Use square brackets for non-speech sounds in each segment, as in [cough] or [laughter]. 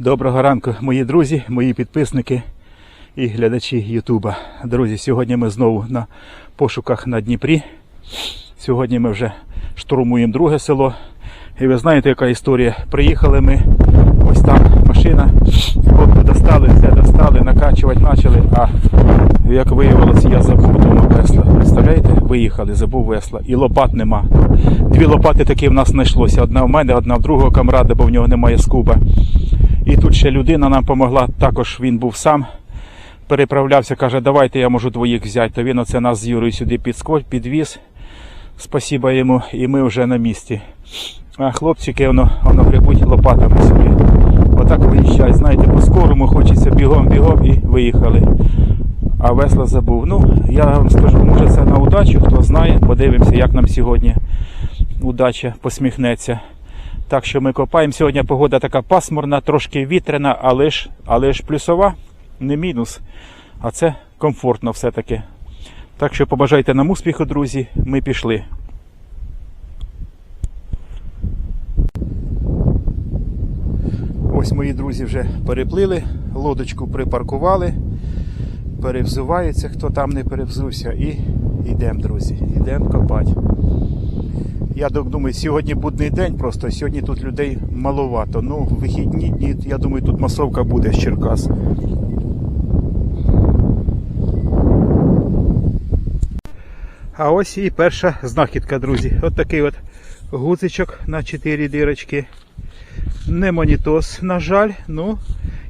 Доброго ранку, мої друзі, мої підписники і глядачі Ютуба. Друзі, сьогодні ми знову на пошуках на Дніпрі. Сьогодні ми вже штурмуємо друге село. І ви знаєте, яка історія. Приїхали ми, ось там машина, хлопці достали, все достали, накачувати почали. А як виявилося, я забув вдома весла. Представляєте? Виїхали, забув весла. І лопат нема. Дві лопати такі в нас знайшлося. Одна в мене, одна в другого камрада, бо в нього немає скуба. І тут ще людина нам допомогла, також він був сам. Переправлявся, каже, давайте я можу двоїх взяти. То він оце нас з Юрою сюди підскоч, підвіз. Спасіба йому, і ми вже на місці. А хлопчики воно, воно грибуть лопатами собі. Отак виїжджають, знаєте, по-скорому хочеться бігом-бігом і виїхали. А весла забув. Ну, я вам скажу, може це на удачу, хто знає, подивимося, як нам сьогодні удача посміхнеться. Так що ми копаємо. Сьогодні погода така пасмурна, трошки вітряна, але ж, але ж плюсова, не мінус. А це комфортно все-таки. Так що побажайте нам успіху, друзі. Ми пішли. Ось мої друзі вже переплили, лодочку припаркували, перевзуваються, хто там не перевзувся, і йдемо, друзі, йдемо копати. Я думаю, сьогодні будний день, просто сьогодні тут людей маловато. Ну, вихідні дні, я думаю, тут масовка буде з Черкас. А ось і перша знахідка, друзі. От такий от гудзичок на 4 дирочки. Не монітос, на жаль, ну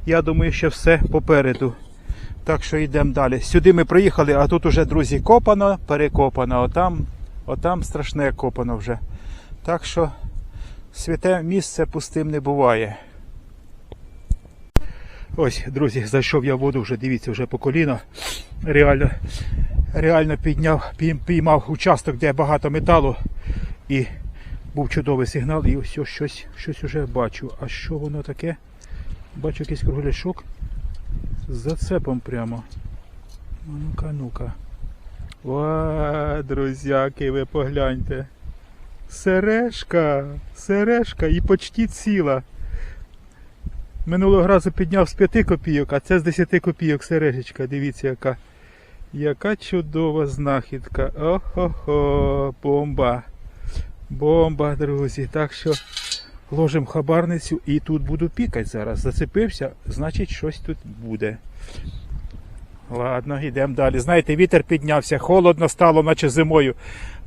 я думаю, що все попереду. Так що йдемо далі. Сюди ми приїхали, а тут уже, друзі, копано, перекопано. Отам, отам страшне копано вже. Так що святе місце пустим не буває. Ось, друзі, зайшов я в воду вже, дивіться, вже по коліно. Реально, реально підняв, піймав участок, де багато металу. І був чудовий сигнал, і ось ось щось, щось уже бачу. А що воно таке? Бачу якийсь кругляшок з зацепом прямо. Ну-ка, ну-ка. Ва, друзяки, ви погляньте. Сережка, сережка і почти ціла. Минулого разу підняв з 5 копійок, а це з 10 копійок сережечка. Дивіться, яка. Яка чудова знахідка. Охо-хо, бомба. Бомба, друзі. Так що ложимо хабарницю і тут буду пікати зараз. Зацепився, значить щось тут буде. Ладно, йдемо далі. Знаєте, вітер піднявся, холодно стало, наче зимою.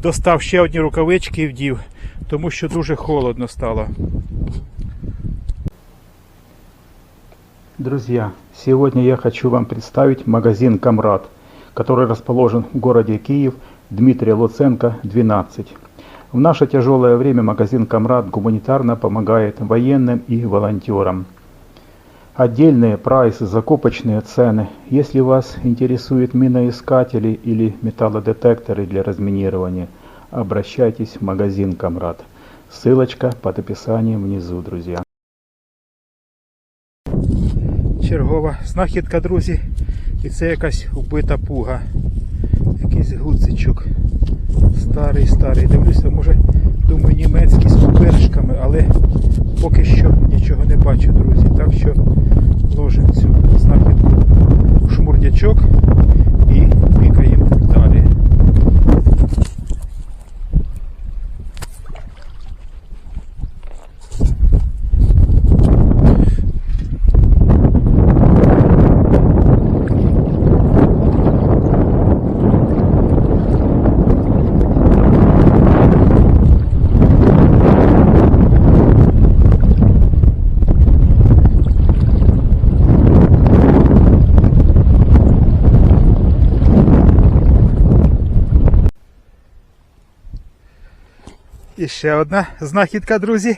Достав ще одні рукавички і вдів, тому що дуже холодно стало. Друзья, сегодня я хочу вам представить магазин «Камрад», который расположен в городе Киев, Дмитрия Луценко, 12. В наше тяжелое время магазин «Камрад» гуманитарно помогает военным и волонтерам. Отдельные прайсы, закупочные цены. Если вас интересуют миноискатели или металлодетекторы для разминирования, обращайтесь в магазин «Камрад». Ссылочка под описанием внизу, друзья. Чергова знахідка, друзі. І це якась убита пуга. Якийсь гудзичок. Старий, старий. Дивлюся, може, думаю, німецький з попершками, але поки що нічого не бачу, друзі. Так що ложимо цю знахідку шмурдячок і пікаємо далі. І ще одна знахідка, друзі.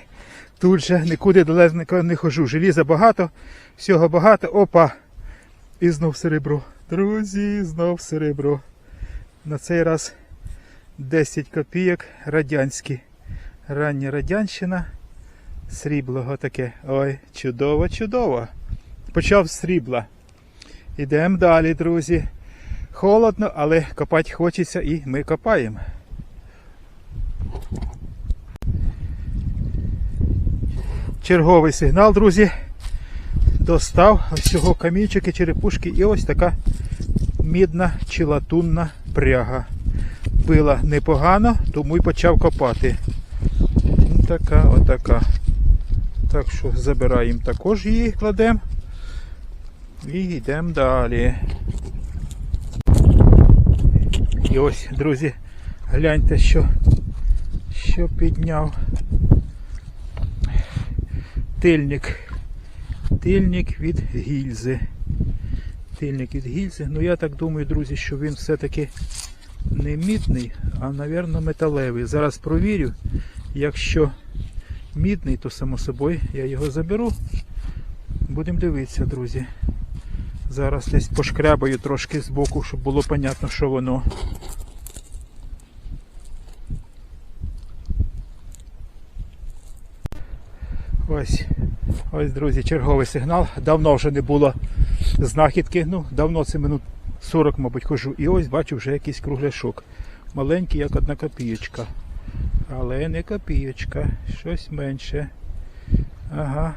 Тут же нікуди далеко не хожу. Желіза багато, всього багато. Опа! І знов серебро. Друзі, знов серебро. На цей раз 10 копійок радянські. Рання радянщина. Срібло таке. Ой, чудово, чудово. Почав з срібла. Ідемо далі, друзі. Холодно, але копати хочеться і ми копаємо. Черговий сигнал, друзі. достав ось камінчики, черепушки і ось така мідна чи латунна пряга. Била непогано, тому й почав копати. Така, отака. Так що забираємо також її, кладемо. І йдемо далі. І ось, друзі, гляньте, що, що підняв. Тильник. Тильник від гільзи. Тильник від гільзи. Ну я так думаю, друзі, що він все-таки не мідний, а, мабуть, металевий. Зараз провірю. Якщо мідний, то само собою я його заберу. Будемо дивитися, друзі. Зараз десь пошкрябаю трошки з боку, щоб було понятно, що воно. Ось, ось, друзі, черговий сигнал. Давно вже не було знахідки. Ну, давно це минут 40, мабуть, хожу. І ось бачу вже якийсь кругляшок. Маленький, як одна копієчка. Але не копієчка, щось менше. Ага.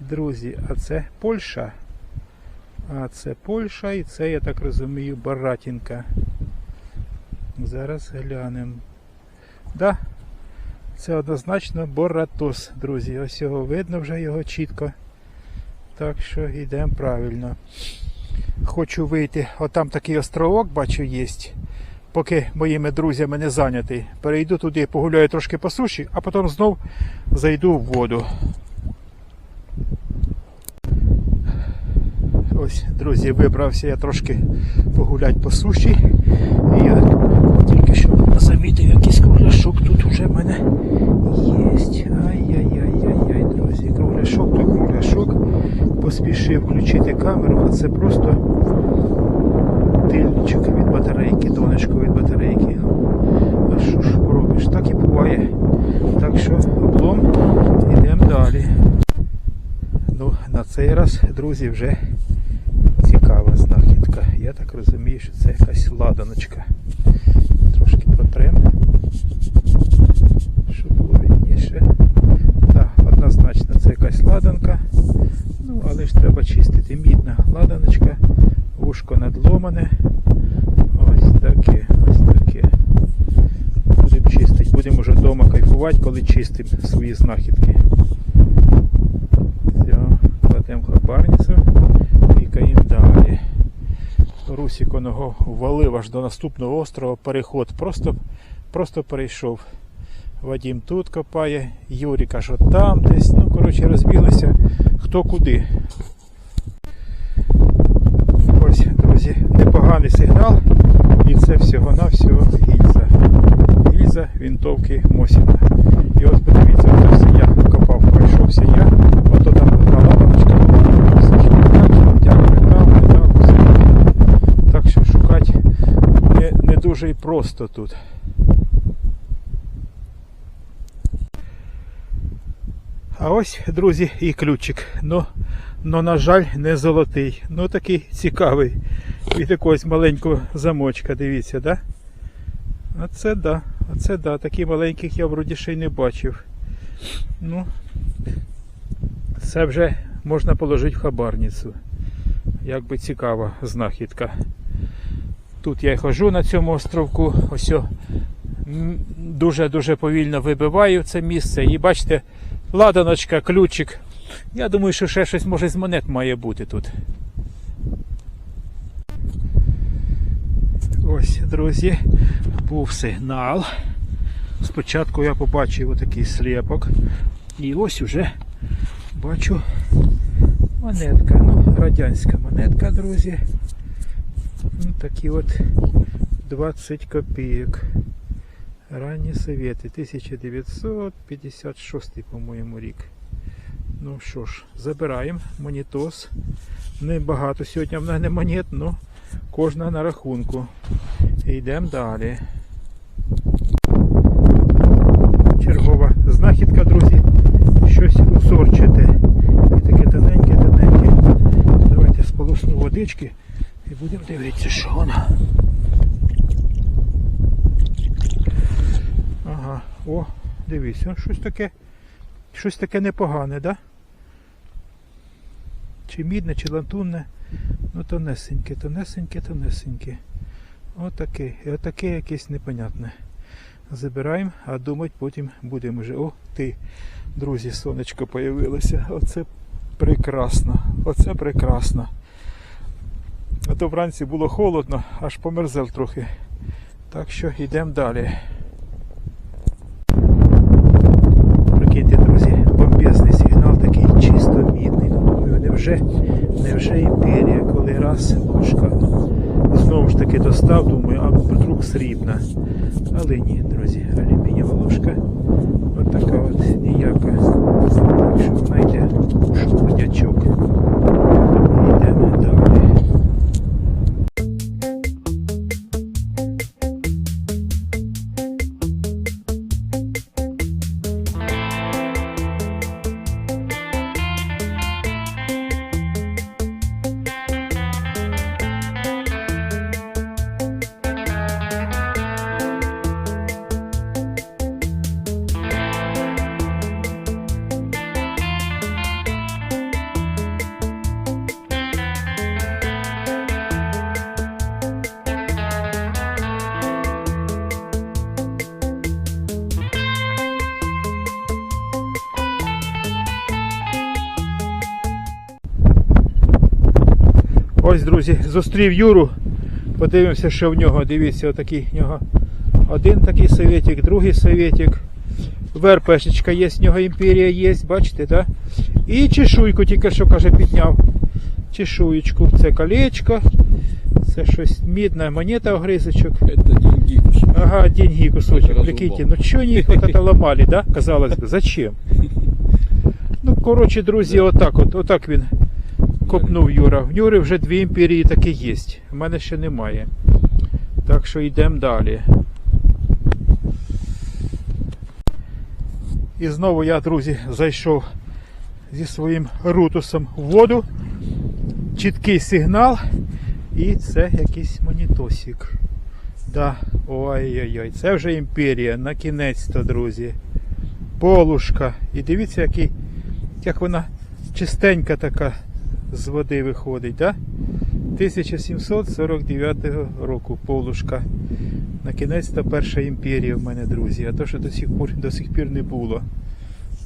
Друзі, а це Польща. А це Польща і це, я так розумію, Баратінка. Зараз глянемо. Да, це однозначно Боратос, друзі. Ось його видно вже його чітко. Так що йдемо правильно. Хочу вийти. Отам такий островок, бачу, є. Поки моїми друзями не зайнятий. Перейду туди, погуляю трошки по суші, а потім знов зайду в воду. Ось, друзі, вибрався я трошки погуляти по суші. І я тільки що замітив кругляшок тут уже в мене є. Ай-яй-яй-яй-яй, друзі. Кругляшок, то кругляшок. Поспішив включити камеру, а це просто тильничок від батарейки, донечко від батарейки. А що ж поробиш? Так і буває. Так що облом, йдемо далі. Ну, на цей раз, друзі, вже цікава знахідка. Я так розумію, що це якась ладаночка. Трошки протрем. Щоб було видніше. Так, однозначно це якась ладанка. Ну, але ж треба чистити. Мідна ладаночка, вушко надломане. Ось таке, ось таке. Будемо чистити. Будемо вже вдома кайфувати, коли чистимо свої знахідки. Все, кладемо хабарницю, пікаємо далі. Русік оного валив аж до наступного острова переход. Просто, просто перейшов. Вадім тут копає, Юрік аж от там десь. Ну, коротше, розбіглися хто куди. Ось, друзі, непоганий сигнал. І це всього-навсього гільза. Гільза вінтовки Мосіна. І ось подивіться, ось все я копав, пройшовся я. Ото там одна лавочка, все ж метал, метал, метал, все. Так що шукати не, не дуже і просто тут. А ось, друзі, і ключик. Ну, ну, на жаль, не золотий. Ну такий цікавий. Від якогось маленького замочка, дивіться, да? А це да, а це да. Таких маленьких я вроді ще й не бачив. Ну, це вже можна положити в хабарницю. Як би цікава знахідка. Тут я й хожу на цьому островку. Ось дуже-дуже повільно вибиваю це місце. І бачите, ладаночка, ключик. Я думаю, що ще щось може з монет має бути тут. Ось, друзі, був сигнал. Спочатку я побачив отакий сліпок. І ось уже бачу монетка. Ну, радянська монетка, друзі. Ну, такі от 20 копійок. Ранні совєти, 1956, по-моєму, рік. Ну що ж, забираємо монітос. Небагато сьогодні в мене монет, ну кожна на рахунку. Йдемо далі. Чергова знахідка, друзі. Щось узорчате. І таке тоненьке, тоненьке. Давайте сполосну водички і будемо дивитися, що воно. Ага, о, дивіться, щось таке, щось таке непогане, да? Чи мідне, чи латунне. Ну, тонесеньке, тонесеньке, тонесеньке. Отаке. Отаке якесь непонятне. Забираємо, а думати потім будемо вже. О, ти, друзі, сонечко появилося. Оце прекрасно. Оце прекрасно. А то вранці було холодно, аж померзел трохи. Так що йдемо далі. Прикиньте, друзі, бомбезний сигнал такий чисто мідний. Ну, думаю, невже, невже імперія, коли раз пушка достав, думаю, а вдруг срібна. Але ні, друзі, алюмінієва ложка. От така от ніяка. Так що вона йде. Ось, друзі, зустрів Юру. Подивимося, що в нього. Дивіться, отакий в нього. Один такий советик, другий советик. ВРПшечка є, в нього імперія є, бачите, да? І чешуйку тільки що каже підняв. Чешуєчку. Це колечко. Це щось мідна монета огризочок. Это деньги. Ага, деньги кусочек. Разрубал. Прикиньте, ну что они их вот это ломали, да? Казалось бы, зачем? [laughs] Ну, коротше, друзі, отак от, отак він копнув Юра. В Юри вже дві імперії таки є. У мене ще немає. Так що йдемо далі. І знову я, друзі, зайшов зі своїм рутусом в воду. Чіткий сигнал. І це якийсь монітосик. Да, ой-ой-ой, це вже імперія, на кінець-то, друзі. Полушка. І дивіться, який, як вона чистенька така з води виходить, да? 1749 року полушка. На кінець-то перша імперія в мене, друзі, а то, що до сих пор до сих пір не було.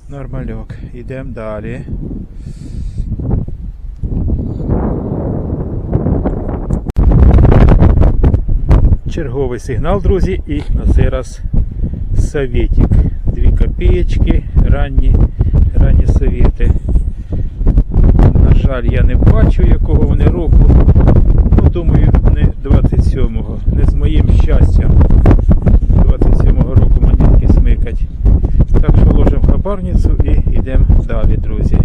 Нормальок. Йдемо далі. Черговий сигнал, друзі, і на цей раз советик. Дві копієчки, ранні, ранні совєти. На жаль, я не бачу, якого вони року. Ну, думаю, не 27-го. Не з моїм щастям. 27-го року монетки смикать. Так що ложимо хабарницю і йдемо далі, друзі.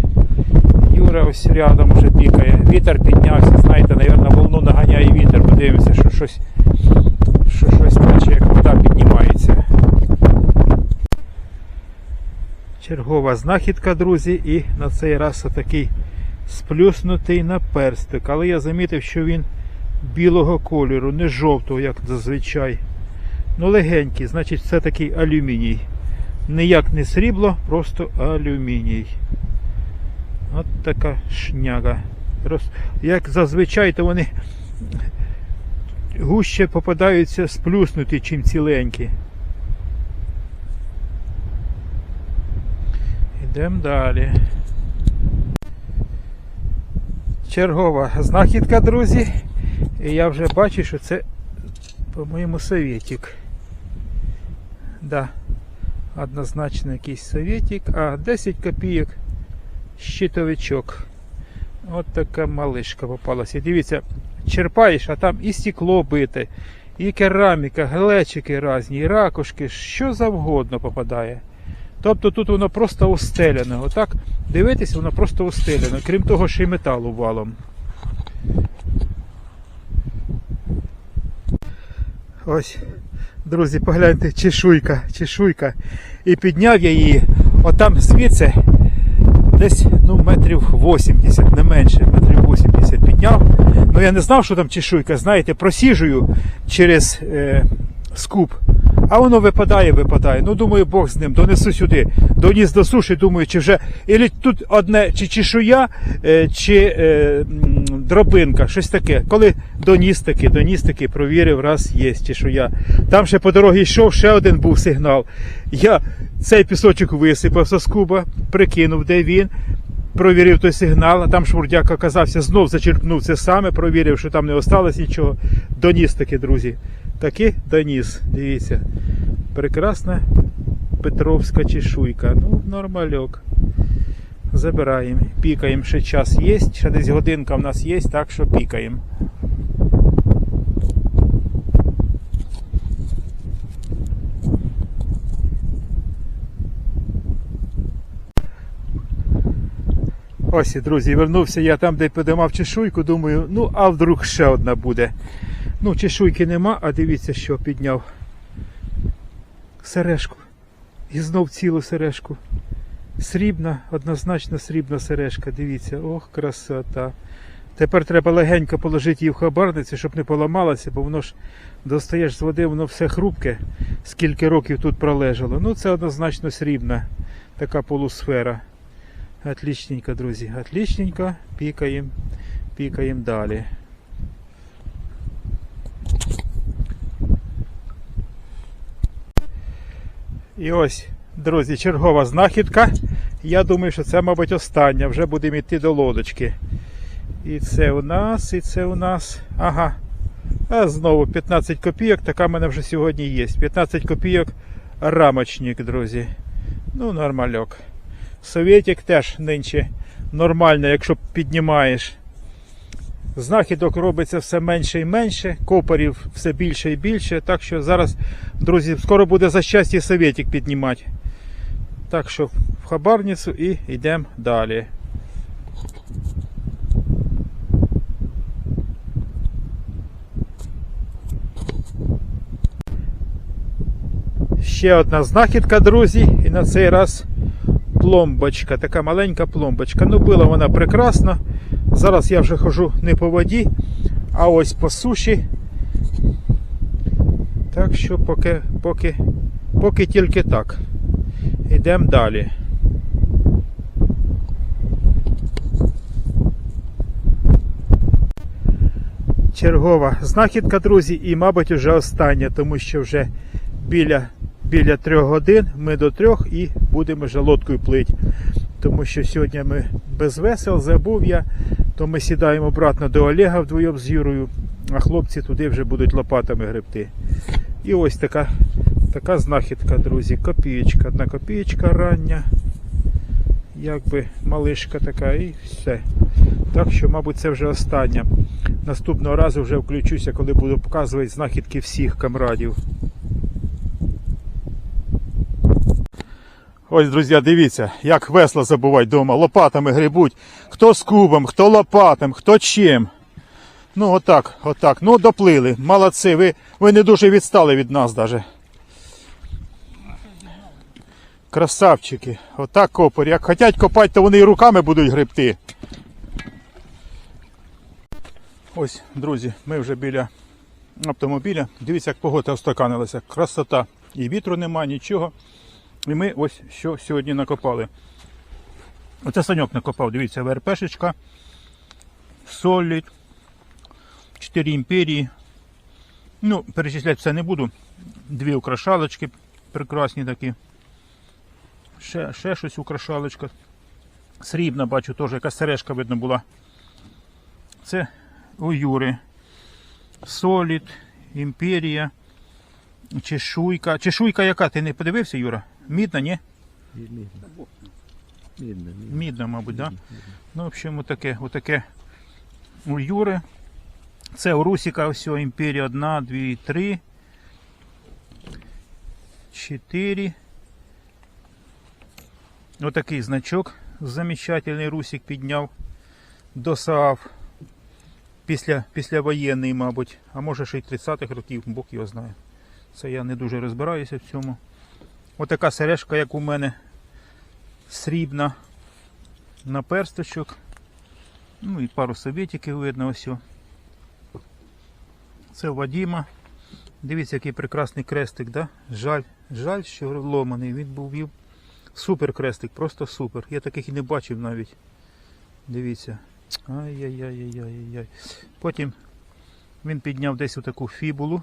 Юра ось рядом уже пікає. Вітер піднявся, знаєте, навірно, волну наганяє вітер. Подивимося, що щось що щось наче як вода піднімається. Чергова знахідка, друзі, і на цей раз отакий сплюснутий наперстик. Але я замітив, що він білого кольору, не жовтого, як зазвичай. Ну, легенький, значить, це такий алюміній. Ніяк не срібло, просто алюміній. От така шняга. Як зазвичай, то вони гуще попадаються сплюснуті, чим ціленькі. Йдемо далі. Чергова знахідка, друзі. І я вже бачу, що це, по-моєму, советик. Да. Однозначно якийсь советик. А 10 копійок щитовичок. От така малишка попалася. Дивіться, черпаєш, а там і стекло бите, і кераміка, глечики різні, і ракушки, що завгодно попадає. Тобто тут воно просто устеляне. Отак дивитись, воно просто устеляне. Крім того, ще й металу валом. Ось, друзі, погляньте, чешуйка, чешуйка. І підняв я її, отам звідси десь ну, метрів 80, не менше, метрів 80 підняв. Ну я не знав, що там чешуйка, знаєте, просіжую через е, скуп. А воно випадає, випадає. Ну, думаю, Бог з ним, донесу сюди. Доніс до суші, думаю, чи вже. Ілі тут одне, чи чешуя, е, чи е, дробинка, щось таке. Коли доніс таки, доніс таки, провірив, раз є чешуя. Там ще по дорозі йшов, ще один був сигнал. Я цей пісочок висипав з скуба, прикинув, де він. Провірив той сигнал, а там швурдяк оказався, знов зачерпнув це саме, провірив, що там не осталось нічого. Доніс таки, друзі. Таки доніс. Дивіться. Прекрасна Петровська чешуйка. Ну, нормальок. Забираємо. Пікаємо, ще час є, ще десь годинка в нас є, так що пікаємо. Ось, друзі, вернувся я там, де подимав чешуйку, думаю, ну а вдруг ще одна буде. Ну, чешуйки нема, а дивіться, що підняв. Сережку. І знов цілу сережку. Срібна, однозначно срібна сережка. Дивіться, ох, красота. Тепер треба легенько положити її в хабарниці, щоб не поламалася, бо воно ж достаєш з води, воно все хрупке, скільки років тут пролежало. Ну, це однозначно срібна така полусфера. Отличненько, друзі. Отличненько. Пікаємо. Пікаємо далі. І ось, друзі, чергова знахідка. Я думаю, що це, мабуть, остання. Вже будемо йти до лодочки. І це у нас, і це у нас. Ага. А знову 15 копійок. Така в мене вже сьогодні є. 15 копійок рамочник, друзі. Ну, нормальок. Совєтік теж нинче нормально, якщо піднімаєш. Знахідок робиться все менше і менше, копарів все більше і більше. Так що зараз, друзі, скоро буде за щастя совєтік піднімати. Так що в хабарницю і йдемо далі. Ще одна знахідка, друзі, і на цей раз пломбочка, така маленька пломбочка. Ну, була вона прекрасна. Зараз я вже хожу не по воді, а ось по суші. Так що поки, поки, поки тільки так. Йдемо далі. Чергова знахідка, друзі, і, мабуть, вже остання, тому що вже біля, біля трьох годин ми до трьох і будемо вже лодкою плити. Тому що сьогодні ми без весел, забув я, то ми сідаємо обратно до Олега вдвоєм з Юрою, а хлопці туди вже будуть лопатами гребти. І ось така, така знахідка, друзі. Копієчка, одна копієчка рання. Якби малишка така і все. Так що, мабуть, це вже остання. Наступного разу вже включуся, коли буду показувати знахідки всіх камрадів. Ось, друзі, дивіться, як весла забувають вдома, лопатами грибуть. Хто з кубом, хто лопатом, хто чим. Ну, отак, отак. Ну, доплили. Молодці, ви, ви не дуже відстали від нас даже. Красавчики. Отак копор. Як хочуть копати, то вони і руками будуть гребти. Ось, друзі, ми вже біля автомобіля. Дивіться, як погода устаканилася. Красота. І вітру нема, нічого. І ми ось що сьогодні накопали. Оце саньок накопав, дивіться, ВРПшечка, солід, 4 імперії. Ну, перечисляти все не буду. Дві украшалочки прекрасні такі. Ще, ще щось украшалочка. Срібна, бачу, теж якась сережка видно була. Це у Юри. Солід, імперія. Чешуйка. Чешуйка яка? Ти не подивився, Юра? Мідна, ні? Мідно. Мідно, Мідна, мабуть, так? Да? Ну, в общем, отаке, отаке у Юри. Це у Русіка ось імперія 1, 2, 3, 4. Отакий значок замечательний Русик підняв до СААФ. Після, післявоєнний, мабуть, а може ще й 30-х років, Бог його знає. Це я не дуже розбираюся в цьому. Отака сережка, як у мене, срібна на персточок. Ну і пару совєтиків видно ось. Це Вадима. Дивіться, який прекрасний крестик, да? Жаль, жаль, що ломаний. Він був супер крестик, просто супер. Я таких і не бачив навіть. Дивіться. Ай-яй-яй-яй-яй-яй. Потім він підняв десь отаку фібулу.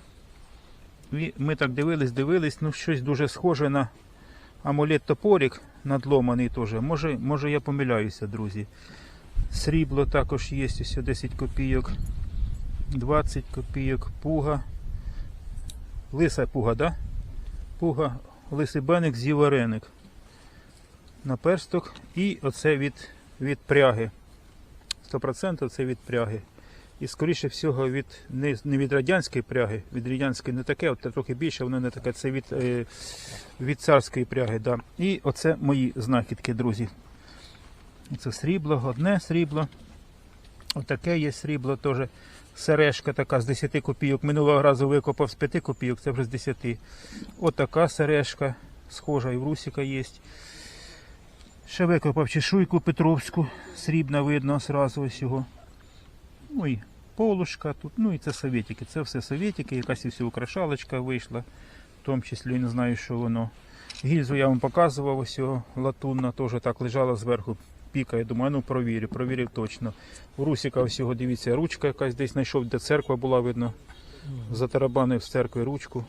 Ми так дивились, дивились, ну щось дуже схоже на амулет топорик надломаний теж. Може, може я помиляюся, друзі. Срібло також є, ось 10 копійок, 20 копійок, пуга. Лиса пуга, да? Пуга, лисий беник, з'їв вареник. На персток. І оце від, від пряги. 100% це від пряги. І скоріше всього від не, не від радянської пряги, від радянської не таке, от трохи більше, воно не таке, це від, е, від царської пряги. Да. І оце мої знахідки, друзі. Це срібло, одне срібло. Отаке є срібло теж. Сережка така з 10 копійок. Минулого разу викопав з 5 копійок, це вже з 10. Отака сережка, схожа і в Русіка є. Ще викопав чешуйку Петровську, срібна видно зразу ось його. Ну і полушка тут, ну і це совєтики. Це все совєтики, якась ось украшалочка вийшла, в тому числі не знаю, що воно. Гільзу я вам показував, ось латунна теж так лежала зверху. Піка, я думаю, ну провірю, провірив точно. У Русіка ось дивіться, ручка якась десь знайшов, де церква була, видно. Затарабанив з церкви ручку.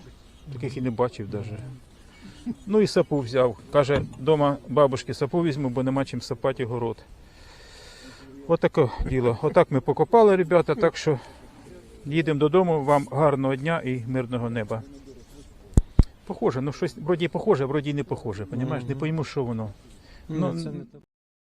Таких і не бачив навіть. Ну і сапу взяв. Каже, дома бабушки сапу візьму, бо нема чим сапати город. Отаке діло. Отак ми покопали, ребята, так що їдемо додому. Вам гарного дня і мирного неба. Похоже, ну щось вроді похоже, вроді не похоже. Понімаєш? Не пойму, що воно. Ну, це не.